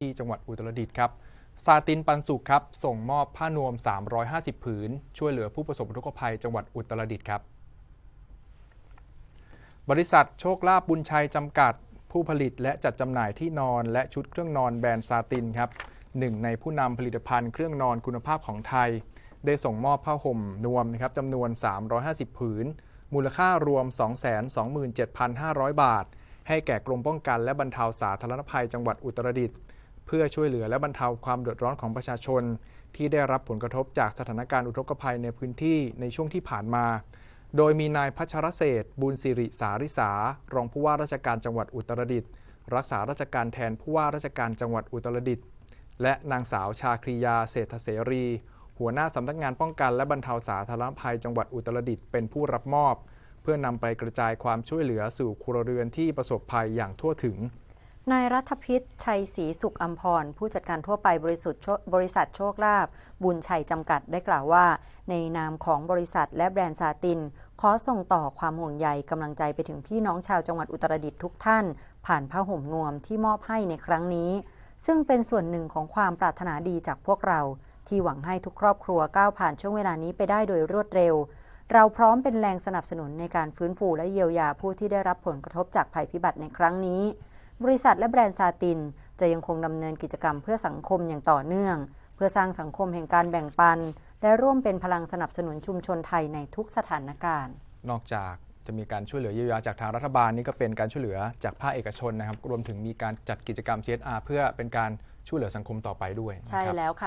ที่จังหวัดอุตรดิตถ์ครับซาตินปันสุขครับ ส่งมอบผ้านวม 350 ผืน ช่วยเหลือผู้ประสบอุทกภัยจังหวัดอุตรดิตถ์ครับ บริษัทโชคลาภบุญชัยจำกัด ผู้ผลิตและจัดจำหน่ายที่นอนและชุดเครื่องนอนแบรนด์ซาตินครับหนึ่งในผู้นำผลิตภัณฑ์เครื่องนอนคุณภาพของไทย ได้ส่งมอบผ้าห่มนวมนะครับจำนวน 350 ผืน มูลค่ารวม 227,500 บาท ให้แก่กรมป้องกันและบรรเทาสาธารณภัยจังหวัดอุตรดิตถ์ เพื่อช่วยเหลือและบรรเทาความเดือดร้อนของประชาชน ที่ได้รับผลกระทบจากสถานการณ์อุทกภัยในพื้นที่ในช่วงที่ผ่านมา โดยมีนายพัชรเศษบุญสิริสาริสารองผู้ว่าราชการจังหวัดอุตรดิตถ์รักษาราชการแทนผู้ว่าราชการจังหวัดอุตรดิตถ์และนางสาวชาครียาเศรษฐเสรี หัวหน้าสำนักงานป้องกันและบรรเทาสาธารณภัยจังหวัดอุตรดิตถ์เป็นผู้รับมอบ เพื่อนำไปกระจายความช่วยเหลือสู่ครัวเรือนที่ประสบภัยอย่างทั่วถึง นายรัฐพิษชัยศรีสุขอัมพร ผู้จัดการทั่วไปบริสุทธิ์บริษัทโชคลาภบุญชัยจำกัดได้กล่าวว่า ในนามของบริษัทและแบรนด์ซาติน ขอส่งต่อความห่วงใยกำลังใจไปถึงพี่น้องชาวจังหวัดอุตรดิตถ์ทุกท่าน ผ่านผ้าห่มนวมที่มอบให้ในครั้งนี้ ซึ่งเป็นส่วนหนึ่งของความปรารถนาดีจากพวกเรา ที่หวังให้ทุกครอบครัวก้าวผ่านช่วงเวลานี้ไปได้โดยรวดเร็ว เราพร้อมเป็นแรงสนับสนุนในการฟื้นฟูและเยียวยาผู้ที่ได้รับผลกระทบจากภัยพิบัติในครั้งนี้ บริษัทและแบรนด์ซาติน จะยังคงดำเนินกิจกรรมเพื่อสังคมอย่างต่อเนื่อง เพื่อสร้างสังคมแห่งการแบ่งปัน และร่วมเป็นพลังสนับสนุนชุมชนไทยในทุกสถานการณ์ นอกจากจะมีการช่วยเหลือเยียวยาจากทางรัฐบาลนี่ก็เป็นการช่วยเหลือจากภาคเอกชนนะครับ รวมถึงมีการจัดกิจกรรม CSR เพื่อเป็นการช่วยเหลือสังคมต่อไปด้วยนะครับใช่แล้วค่ะ